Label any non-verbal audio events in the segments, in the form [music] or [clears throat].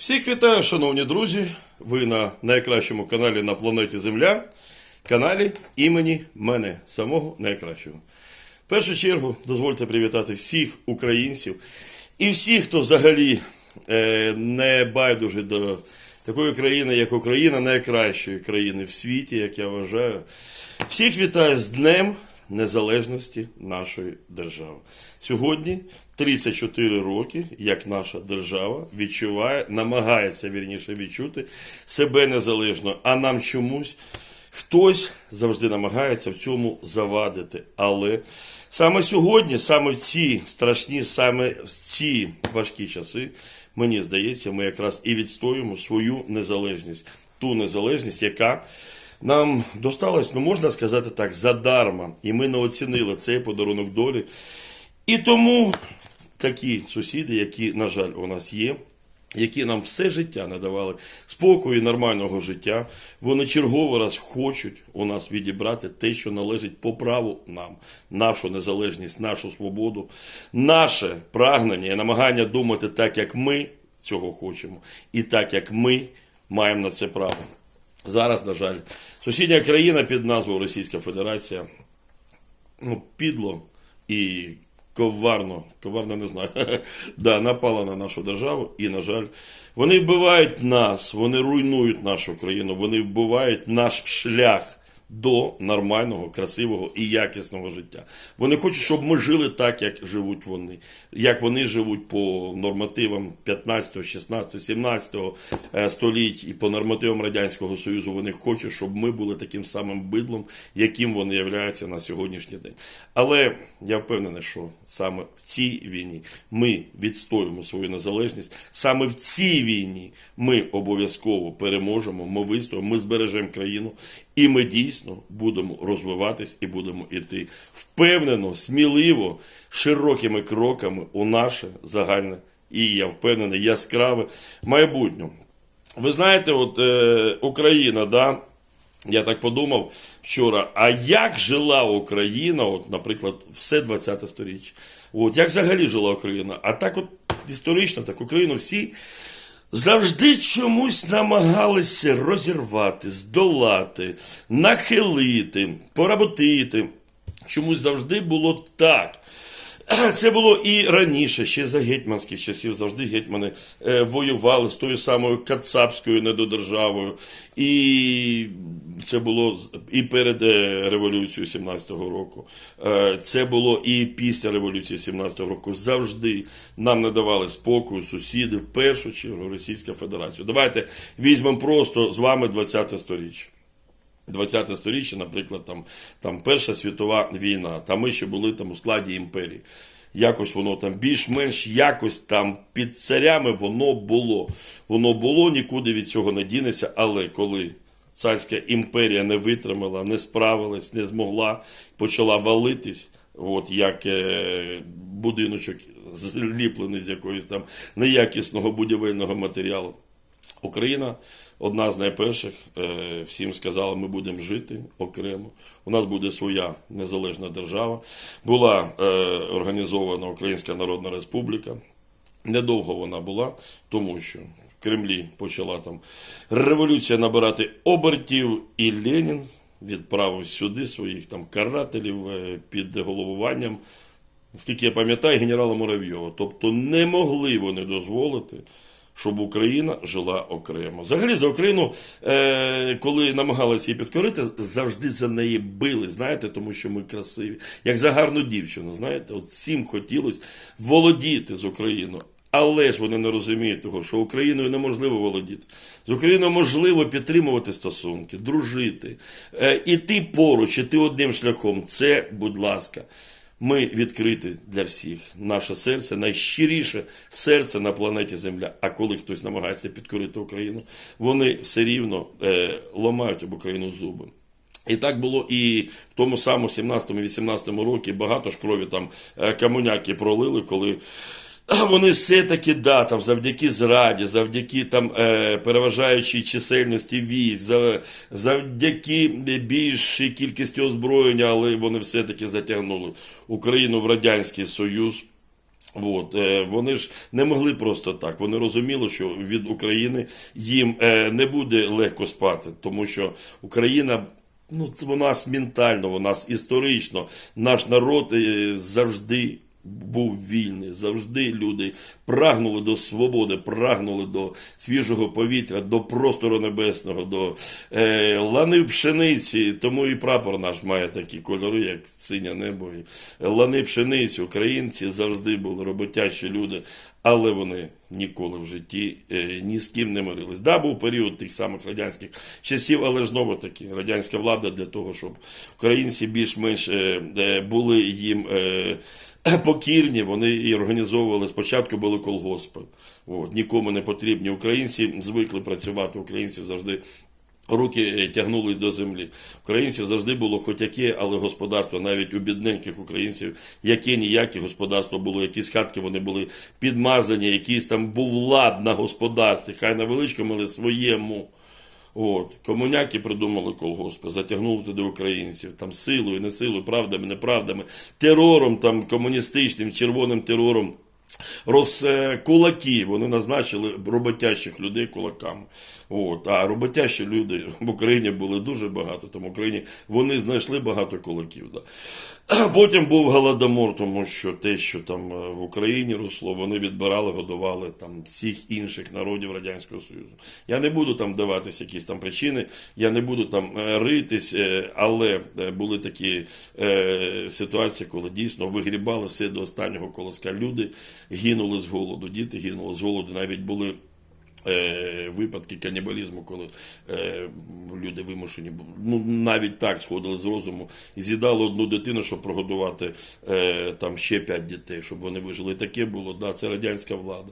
Всіх вітаю, шановні друзі. Ви на найкращому каналі на планеті Земля, каналі імені мене, самого найкращого. В першу чергу дозвольте привітати всіх українців і всіх, хто взагалі е, не байдуже до такої країни, як Україна, найкращої країни в світі, як я вважаю. Всіх вітаю з Днем Незалежності нашої держави. Сьогодні 34 роки, як наша держава відчуває, намагається вірніше відчути себе незалежно, а нам чомусь хтось завжди намагається в цьому завадити. Але саме сьогодні, саме в ці страшні, саме в ці важкі часи, мені здається, ми якраз і відстоюємо свою незалежність, ту незалежність, яка нам досталось, ну можна сказати так, задарма. І ми не оцінили цей подарунок долі. І тому такі сусіди, які, на жаль, у нас є, які нам все життя не давали спокою і нормального життя, вони черговий раз хочуть у нас відібрати те, що належить по праву нам, нашу незалежність, нашу свободу, наше прагнення і намагання думати так, як ми цього хочемо, і так, як ми маємо на це право. Зараз, на жаль, сусідня країна під назвою Російська Федерація. Ну, підло і коварно, коварно не знаю, [laughs] да, напала на нашу державу, і, на жаль, вони вбивають нас, вони руйнують нашу країну, вони вбивають наш шлях до нормального, красивого і якісного життя. Вони хочуть, щоб ми жили так, як живуть вони, як вони живуть по нормативам 15, 16, 17 е, століть і по нормативам Радянського Союзу. Вони хочуть, щоб ми були таким самим бидлом, яким вони являються на сьогоднішній день. Але я впевнений, що саме в цій війні ми відстоїмо свою незалежність. Саме в цій війні ми обов'язково переможемо, ми вистоїмо, ми збережемо країну, і ми дійсно будемо розвиватись і будемо йти впевнено, сміливо, широкими кроками у наше загальне і я впевнений, яскраве майбутнє. Ви знаєте, от е, Україна, да, я так подумав вчора, а як жила Україна, от, наприклад, все 20 сторіччя? От, як взагалі жила Україна? А так от історично, так Україну всі завжди чомусь намагалися розірвати, здолати, нахилити, поработити. Чомусь завжди було так. [clears throat] Це було і раніше, ще за гетьманських часів, завжди гетьмани е, воювали з тою самою кацапською недодержавою. І це було і перед е, революцією 17-го року. Е, це було і після революції 17-го року. Завжди нам не давали спокою сусіди, в першу чергу Російська Федерація. Давайте візьмемо просто з вами 20-те сторіччя. 20 сторіччя, наприклад, там, там Перша світова війна, там ми ще були там у складі імперії. Якось воно там більш-менш якось там під царями воно було. Воно було, нікуди від цього не дінеться, але коли царська імперія не витримала, не справилась, не змогла, почала валитись, от як е, будиночок зліплений з якоїсь там неякісного будівельного матеріалу. Україна одна з найперших е, всім сказала, ми будемо жити окремо. У нас буде своя незалежна держава. Була е, організована Українська Народна Республіка. Недовго вона була, тому що в Кремлі почала там революція набирати обертів, і Ленін відправив сюди своїх там карателів е, під головуванням, наскільки я пам'ятаю, генерала Муравйова. Тобто не могли вони дозволити щоб Україна жила окремо. Взагалі за Україну, е, коли намагалися її підкорити, завжди за неї били, знаєте, тому що ми красиві. Як за гарну дівчину, знаєте, от всім хотілося володіти з Україною. Але ж вони не розуміють того, що Україною неможливо володіти. З Україною можливо підтримувати стосунки, дружити, е, іти поруч, іти одним шляхом. Це, будь ласка, ми відкриті для всіх. Наше серце найщиріше серце на планеті Земля. А коли хтось намагається підкорити Україну, вони все рівно е, ламають об Україну зуби. І так було і в тому самому 17-18 році багато ж крові там камуняки комуняки пролили, коли [clears throat] Вони все-таки да, там, завдяки зраді, завдяки там, е, переважаючій чисельності військ, завдяки більшій кількості озброєння, але вони все-таки затягнули Україну в Радянський Союз. От, е, вони ж не могли просто так. Вони розуміли, що від України їм е, не буде легко спати, тому що Україна. Ну, вона нас ментально, вона нас історично. Наш народ е, завжди був вільний, завжди люди прагнули до свободи, прагнули до свіжого повітря, до простору небесного, до е, лани пшениці. Тому і прапор наш має такі кольори, як синє небо. І лани пшениці. Українці завжди були роботящі люди, але вони ніколи в житті е, ні з ким не мирились. Да, був період тих самих радянських часів, але знову таки радянська влада для того, щоб українці більш-менш е, е, були їм. Е, [clears throat] покірні, вони і організовували. Спочатку були колгоспи. От, нікому не потрібні. Українці звикли працювати, українці завжди. Руки е, тягнулись до землі. Українців завжди було хоч яке, але господарство, навіть у бідненьких українців, яке ніяке господарство було, якісь хатки вони були підмазані, якийсь там був лад на господарстві, хай на величкому, але своєму. От, комуняки придумали колгоспи, затягнули туди українців, там силою, не силою, правдами, неправдами, терором там комуністичним, червоним терором. Роз, е, кулаки, вони назначили роботящих людей кулаками. От, а роботящі люди в Україні були дуже багато, тому в Україні вони знайшли багато кулаків. Да. [clears throat] Потім був голодомор, тому що те, що там е, в Україні росло, вони відбирали, годували там всіх інших народів Радянського Союзу. Я не буду там даватись якісь там причини, я не буду там е, ритись, але були такі ситуації, коли дійсно вигрібали все до останнього колоска. Люди гинули з голоду, діти гинули з голоду, навіть були. Е, випадки канібалізму, коли е, люди вимушені ну навіть так сходили з розуму і з'їдали одну дитину, щоб прогодувати е, там ще п'ять дітей, щоб вони вижили. Таке було, да, це радянська влада.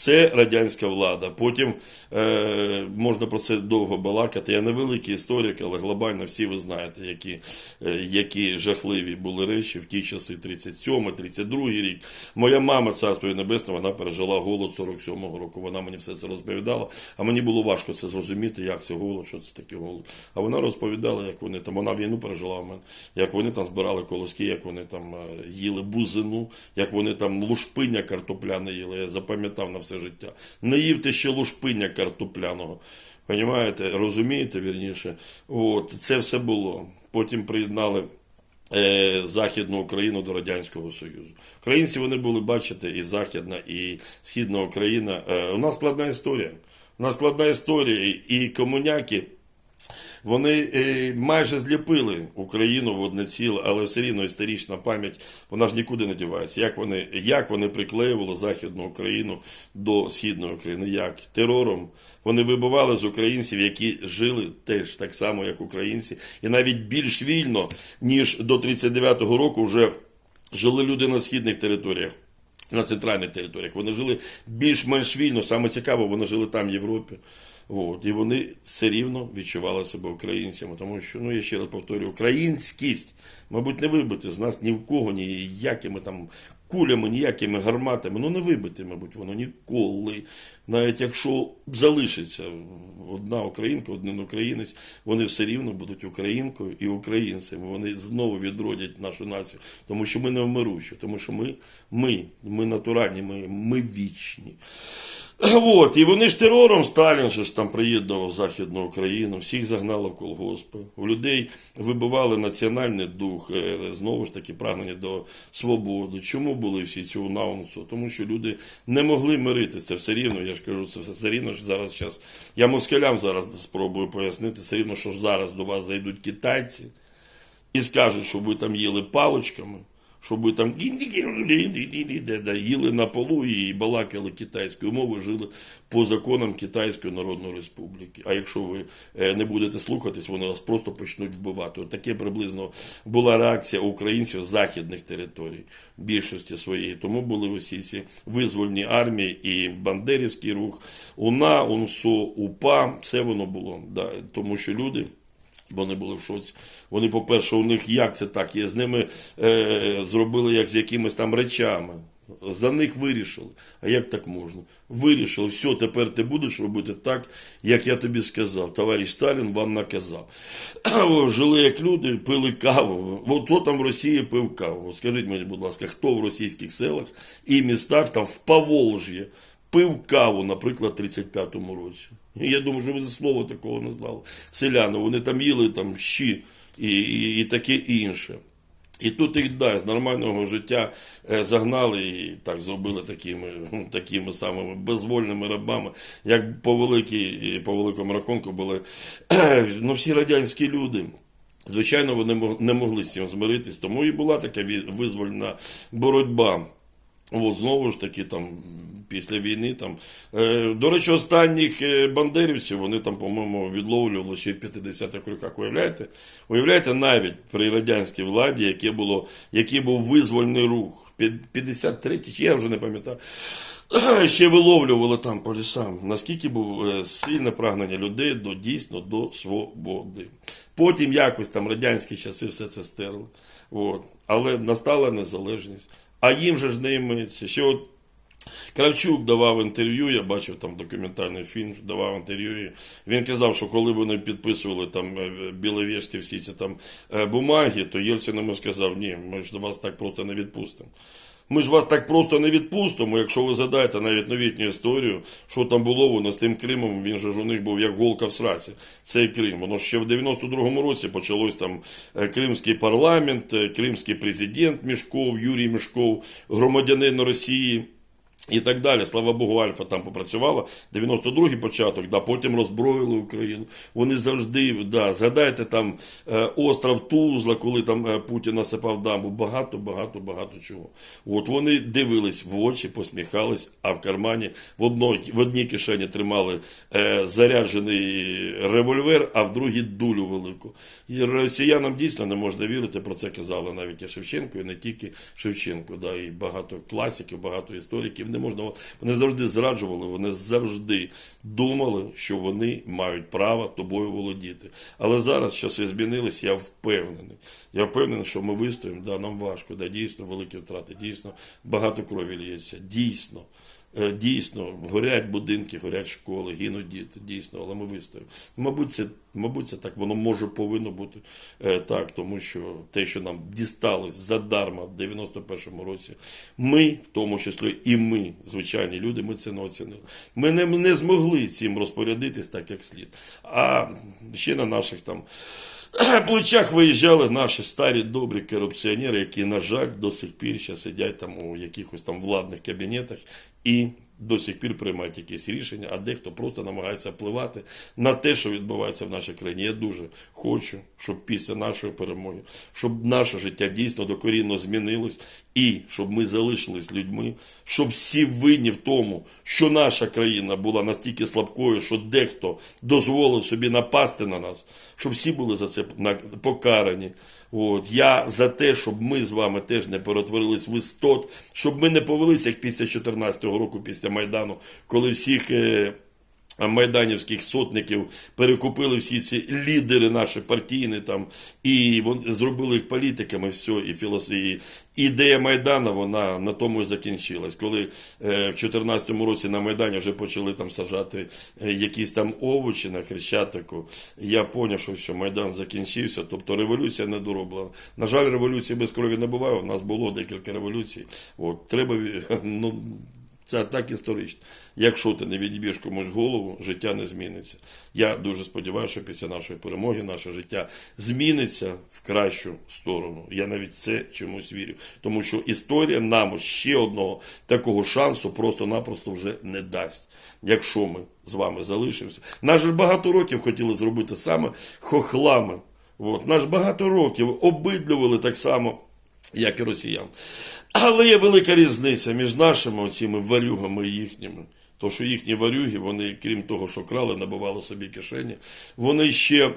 Це радянська влада. Потім е, можна про це довго балакати. Я не великий історик, але глобально всі ви знаєте, які, е, які жахливі були речі в ті часи 37-32 рік. Моя мама, царство небесне, вона пережила голод 47-го року. Вона мені все це розповідала, а мені було важко це зрозуміти, як це голод, що це таке голод. А вона розповідала, як вони там, вона війну пережила в мене, як вони там збирали колоски, як вони там е, їли бузину, як вони там лушпиня картопляне їли. Я запам'ятав на все життя. Не ївте ще лушпиня картопляного. Понімаєте, розумієте, вірніше. От, це все було. Потім приєднали е, Західну Україну до Радянського Союзу. Українці вони були, бачите, і Західна, і Східна Україна. Е, у нас складна історія. У нас складна історія, і комуняки. Вони е, майже зліпили Україну в одне ціле, але все рівно історична пам'ять вона ж нікуди не дівається. Як вони, як вони приклеювали Західну Україну до Східної України? Як? Терором. Вони вибивали з українців, які жили теж так само, як українці, і навіть більш вільно, ніж до 39-го року вже жили люди на східних територіях. На центральних територіях вони жили більш-менш вільно. Саме цікаво, вони жили там, в Європі. От, і вони все рівно відчували себе українцями, тому що, ну я ще раз повторюю, українськість, мабуть, не вибити з нас ні в кого, ніякими там кулями, ніякими гарматами. Ну не вибити, мабуть, воно ніколи. Навіть якщо залишиться одна українка, один українець, вони все рівно будуть українкою і українцями. Вони знову відродять нашу націю, тому що ми не вмирущі, тому що ми, ми, ми натуральні, ми, ми вічні. От, і вони ж терором Сталін ж там приєднував Західну Україну, всіх загнали в колгоспи. У людей вибивали національний дух, е, знову ж таки прагнення до свободи. Чому були всі ці унаунсу? Тому що люди не могли миритися. Все рівно, я ж кажу, це все рівно що зараз зараз. Я москалям зараз спробую пояснити, все рівно, що зараз до вас зайдуть китайці і скажуть, що ви там їли паличками щоб ви там їли на полу і балакали китайською мовою, жили по законам Китайської Народної Республіки. А якщо ви е, не будете слухатись, вони вас просто почнуть вбивати. От таке приблизно була реакція українців з західних територій більшості своєї. Тому були усі ці визвольні армії і Бандерівський рух, УНА, УНСО, УПА, все воно було. Да, Тому що люди. Вони були в шоці. Вони, по-перше, у них як це так? Є з ними е, зробили як з якимись там речами. За них вирішили. А як так можна? Вирішили, все, тепер ти будеш робити так, як я тобі сказав. Товариш Сталін вам наказав. [clears throat] Жили як люди, пили каву. От хто там в Росії пив каву? Скажіть мені, будь ласка, хто в російських селах і містах там в Поволжі пив каву, наприклад, в 35-му році? Я думаю, що ви за слово такого не знали. Селяни, вони там їли там щі і, і, і таке інше. І тут їх да, з нормального життя е, загнали і так зробили такими, [laughs] такими самими безвольними рабами, як по великій, по великому рахунку були [clears throat] ну, всі радянські люди. Звичайно, вони не могли з цим змиритись, тому і була така визвольна боротьба. От, знову ж таки, там, після війни, там, е, до речі, останніх е, бандерівців вони там, по-моєму, відловлювали ще в 50-х роках. Уявляєте? Уявляєте, навіть при радянській владі, яке було, який був визвольний рух. 53-й, чи я вже не пам'ятаю. [clears throat] Ще виловлювали там по лісам. Наскільки був е, сильне прагнення людей до дійсно до свободи. Потім якось там радянські часи все це стерли. От. Але настала незалежність. А їм же ж не йметься. Ще от Кравчук давав інтерв'ю, я бачив там документальний фільм, давав інтерв'ю. Він казав, що коли вони підписували там е, біловежські всі ці там е, бумаги, то Єльцин йому сказав, ні, ми ж вас так просто не відпустимо. Ми ж вас так просто не відпустимо, якщо ви задаєте навіть новітню історію, що там було воно з тим Кримом, він же ж у них був як голка в сраці, цей Крим. Воно ще в 92-му році почалось там е, Кримський парламент, е, кримський президент Мішков, Юрій Мішков, громадянин Росії. І так далі. Слава Богу, Альфа там попрацювала. 92-й початок, да, потім роззброїли Україну. Вони завжди, да, згадайте там е, остров Тузла, коли там е, Путін насипав дамбу. Багато, багато, багато чого. От вони дивились в очі, посміхались, а в кармані в одній, в одній кишені тримали е, заряджений револьвер, а в другій дулю велику. І росіянам дійсно не можна вірити, про це казали навіть і Шевченко, і не тільки Шевченко, да, і багато класиків, багато істориків. Можна, вони завжди зраджували, вони завжди думали, що вони мають право тобою володіти. Але зараз часи змінились, я впевнений. Я впевнений, що ми вистоїмо, да, нам важко, да, дійсно великі втрати, дійсно багато крові лється, дійсно. Е, Дійсно, горять будинки, горять школи, гинуть діти, дійсно, але ми вистоїмо. Мабуть, це, мабуть, це так воно може повинно бути е, так, тому що те, що нам дісталось задарма в 91-му році, ми, в тому числі і ми, звичайні люди, ми це не оцінили. Ми не, не змогли цим розпорядитись так, як слід. А ще на наших там [clears throat] плечах виїжджали наші старі добрі корупціонери, які, на жаль, до сих пір ще сидять там у якихось там владних кабінетах і до сих пір приймають якісь рішення, а дехто просто намагається впливати на те, що відбувається в нашій країні. Я дуже хочу, щоб після нашої перемоги, щоб наше життя дійсно докорінно змінилось, і щоб ми залишились людьми, щоб всі винні в тому, що наша країна була настільки слабкою, що дехто дозволив собі напасти на нас, щоб всі були за це покарані. От я за те, щоб ми з вами теж не перетворились в істот, щоб ми не повелися як після 14 року, після Майдану, коли всіх. Е- майданівських сотників перекупили всі ці лідери наші партійні там, і вони зробили їх політиками, все, і філософії. Ідея Майдана, вона на тому і закінчилась. Коли е, в 2014 році на Майдані вже почали там сажати е, якісь там овочі на Хрещатику, я зрозумів, що все, Майдан закінчився, тобто революція не дороблена. На жаль, революції без крові не буває, у нас було декілька революцій. От, треба, [laughs] ну, це так історично. Якщо ти не відіб'єш комусь голову, життя не зміниться. Я дуже сподіваюся, що після нашої перемоги наше життя зміниться в кращу сторону. Я навіть це чомусь вірю. Тому що історія нам ще одного такого шансу просто-напросто вже не дасть. Якщо ми з вами залишимося. Нас же багато років хотіли зробити саме хохлами. От. Нас багато років обидлювали так само як і росіян. Але є велика різниця між нашими оціми варюгами і їхніми. То, що їхні варюги, вони, крім того, що крали, набивали собі кишені, вони ще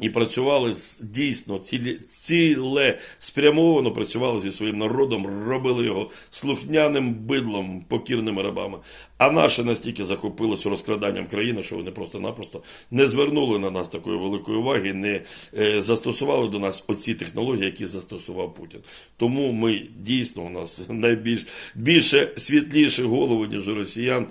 і працювали з- дійсно цілі, ціле спрямовано працювали зі своїм народом, робили його слухняним бидлом, покірними рабами. А наше настільки захопилось розкраданням країни, що вони просто-напросто не звернули на нас такої великої уваги, не е, застосували до нас оці технології, які застосував Путін. Тому ми дійсно у нас [laughs] найбільш більше світліші голови, ніж у росіян.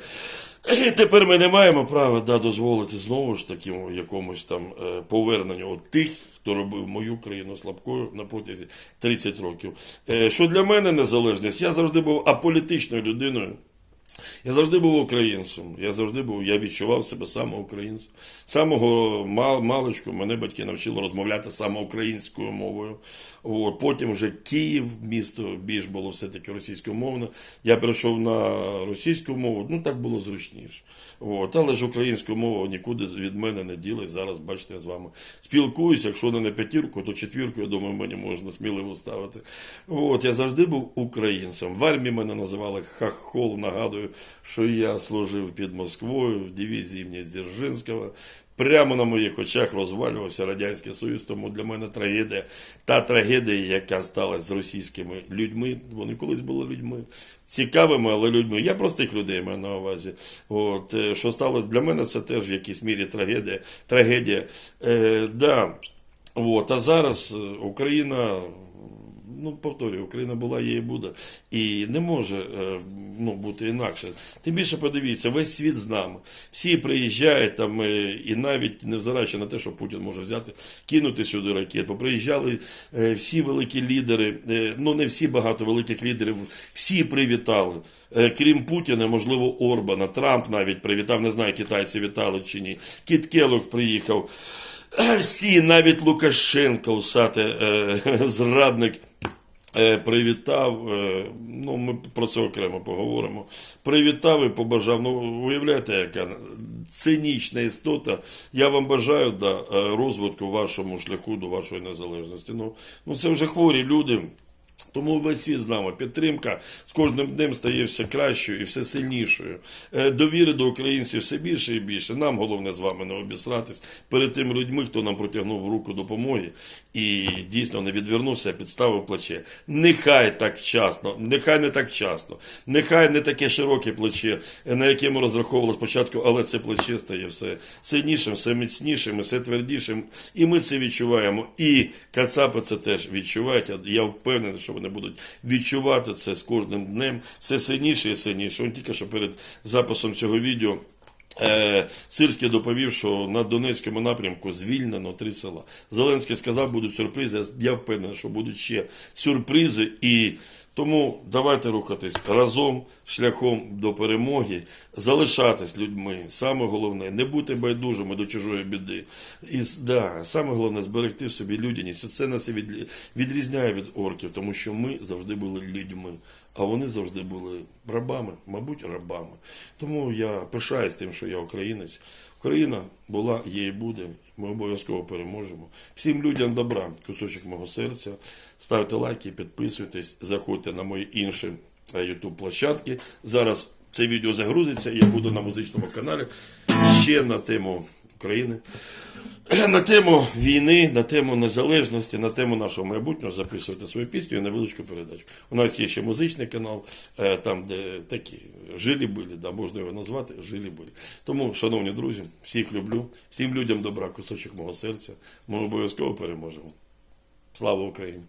І тепер ми не маємо права да, дозволити знову ж таки якомусь там е, поверненню от тих, хто робив мою країну слабкою на протязі 30 років. Е, що для мене незалежність? Я завжди був аполітичною людиною. Я завжди був українцем. Я завжди був, я відчував себе саме українцем. Самого мал, маличку мене батьки навчили розмовляти саме українською мовою. От, потім вже Київ, місто більш було все-таки російськомовне. Я перейшов на російську мову, ну так було зручніше. От, але ж українську мову нікуди від мене не ділить. Зараз, бачите, я з вами спілкуюся. Якщо не на п'ятірку, то четвірку, я думаю, мені можна сміливо ставити. От, я завжди був українцем. В армії мене називали Хахол. Нагадую, що я служив під Москвою в дивізії імені Дзержинського. Прямо на моїх очах розвалювався Радянський Союз, тому для мене трагедія, та трагедія, яка сталася з російськими людьми, вони колись були людьми, цікавими, але людьми. Я простих людей маю на увазі. От, е, що сталося для мене, це теж в якійсь мірі трагедія. трагедія. Е, да. От, а зараз е, Україна ну, повторюю, Україна була, є і буде. І не може е, ну, бути інакше. Тим більше подивіться, весь світ з нами. Всі приїжджають там, е, і навіть невзираючи на те, що Путін може взяти, кинути сюди ракет. Поприїжджали е, всі великі лідери, ну не всі багато великих лідерів, всі привітали. Крім Путіна, можливо, Орбана, Трамп навіть привітав, не знаю, китайці вітали чи ні. Кіт Келлог приїхав. Всі, навіть Лукашенко, усати [laughs] зрадник, привітав. Е, ну, ми про це окремо поговоримо. Привітав і побажав. Ну, уявляєте, яка цинічна істота. Я вам бажаю да, е, розвитку вашому шляху до вашої незалежності. Ну, ну це вже хворі люди. Тому весь світ з нами підтримка з кожним днем стає все кращою і все сильнішою. Е, Довіри до українців все більше і більше. Нам головне з вами не обісратись перед тими людьми, хто нам протягнув руку допомоги і дійсно не відвернувся, а підставив плече. Нехай так часно, нехай не так часно, нехай не таке широке плече, на яке ми розраховували спочатку, але це плече стає все сильнішим, все міцнішим, все твердішим. І ми це відчуваємо. І Кацапи це теж відчувають. Я впевнений, що вони будуть відчувати це з кожним днем все сильніше і сильніше. Він тільки що перед записом цього відео. Е, Сирський доповів, що на Донецькому напрямку звільнено три села. Зеленський сказав, будуть сюрпризи. Я впевнений, що будуть ще сюрпризи. І тому давайте рухатись разом, шляхом до перемоги, залишатись людьми. Саме головне, не бути байдужими до чужої біди. І да, саме головне зберегти в собі людяність. Це нас і відрізняє від орків, тому що ми завжди були людьми. А вони завжди були рабами, мабуть, рабами. Тому я пишаюсь тим, що я українець. Україна була, є і буде. Ми обов'язково переможемо. Всім людям добра, кусочок мого серця. Ставте лайки, підписуйтесь, заходьте на мої інші YouTube площадки. Зараз це відео загрузиться, і я буду на музичному каналі ще на тему України. [clears throat] На тему війни, на тему незалежності, на тему нашого майбутнього записувати свою пісню і невеличку передачу. У нас є ще музичний канал, е, там, де такі жилі були, да, можна його назвати жилі були. Тому, шановні друзі, всіх люблю, всім людям добра, кусочок мого серця. Ми обов'язково переможемо. Слава Україні!